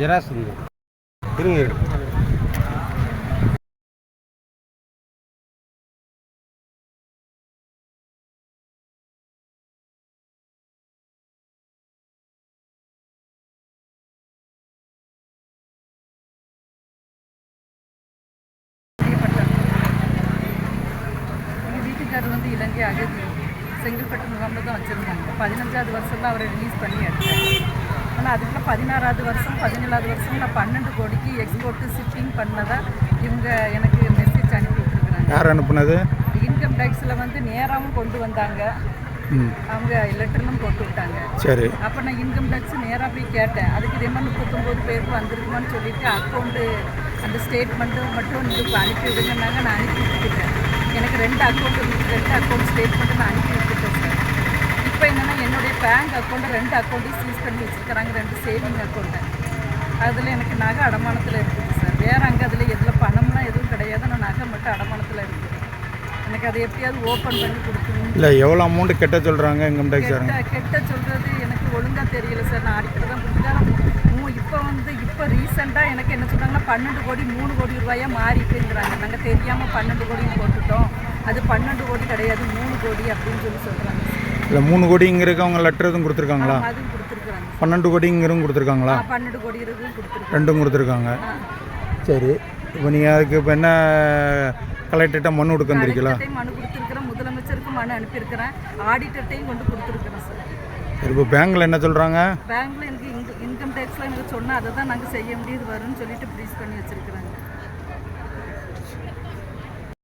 இருந்து இருங்க. வந்து இலங்கை அகதி. செங்கல்பட்டு முகாமில் தான் வச்சுருந்தாங்க. பதினஞ்சாவது வருஷம் தான் அவரை ரிலீஸ் பண்ணி எடுத்தாங்க ஆனால் அதுக்குள்ள பதினாறாவது வருஷம் பதினேழாவது வருஷம் நான் பன்னெண்டு கோடிக்கு எக்ஸ்போர்ட்டு ஷிப்பிங் பண்ணதா இவங்க எனக்கு மெசேஜ் அனுப்பி விட்டுருக்குறாங்க. யார் அனுப்புனது? இன்கம் டேக்ஸில் வந்து நேராகவும் கொண்டு வந்தாங்க. அவங்க லெட்டர்லும் போட்டு விட்டாங்க. சரி. அப்போ நான் இன்கம் டேக்ஸ் நேராக போய் கேட்டேன். அதுக்கு இது என்ன முப்பத்தொம்போது பேருக்கு வந்திருக்குமான்னு சொல்லிட்டு அக்கௌண்ட்டு அந்த ஸ்டேட்மெண்ட்டு மட்டும் இதுக்கு அனுப்பி விடுங்கன்னாங்க. நான் அனுப்பி விட்டுட்டேன். எனக்கு ரெண்டு அக்கௌண்ட் ரெண்டு அக்கௌண்ட் ஸ்டேட்மெண்ட்டு நான் அனுப்பி என்னென்னா என்னுடைய பேங்க் அக்கௌண்ட்டை ரெண்டு அக்கௌண்ட்டையும் சீஸ் பண்ணி வச்சுருக்கிறாங்க ரெண்டு சேவிங் அக்கௌண்ட்டை அதில் எனக்கு நகை அடமானத்தில் இருக்குது சார் வேறு அங்கே அதில் எதில் பணம்லாம் எதுவும் கிடையாது. நான் நகை மட்டும் அடமானத்தில் இருக்குது. எனக்கு அதை எப்படியாவது ஓப்பன் பண்ணி கொடுக்கணும் இல்லை எவ்வளோ அமௌண்ட்டு கெட்ட சொல்கிறாங்க இன்கம் டேக்ஸ் கெட்ட சொல்கிறது எனக்கு ஒழுங்காக தெரியல சார் நான் அடிக்கடி தான் கொடுத்துட்டேன் இப்போ வந்து இப்போ ரீசெண்டாக எனக்கு என்ன சொல்கிறாங்கன்னா பன்னெண்டு கோடி மூணு கோடி ரூபாயாக மாறிட்டுங்கிறாங்க நாங்கள் தெரியாமல் பன்னெண்டு கோடி போட்டுட்டோம். அது பன்னெண்டு கோடி கிடையாது மூணு கோடி அப்படின்னு சொல்லி சொல்கிறாங்க இல்லை மூணு கோடிங்கிறதுக்கு அவங்க லெட்டர் எதுவும் கொடுத்துருக்காங்களா? அதுவும் கொடுத்துருக்குறாங்க. பன்னெண்டு கோடிங்கிறதும் கொடுத்துருக்காங்களா? பன்னெண்டு கோடி இருக்கும் கொடுத்துருக்காங்க. ரெண்டும் கொடுத்துருக்காங்க. சரி இப்போ நீங்கள் அதுக்கு இப்போ என்ன கலெக்டர்கிட்ட மனு கொடுக்க வந்திருக்கீங்களா? மனு கொடுத்துருக்குறேன். முதலமைச்சருக்கு மனு அனுப்பியிருக்கிறேன். ஆடிட்டர்ட்டையும் கொண்டு கொடுத்துருக்குறேன் சார் சரி இப்போ பேங்க்கில் என்ன சொல்கிறாங்க பேங்க்ல எனக்கு இன்கம் டேக்ஸ்லாம் எனக்கு சொன்னால் அதை தான் நாங்கள் செய்ய முடியாது வரும்னு சொல்லிட்டு ப்ரீஸ் பண்ணி வச்சிருக்கிறேன்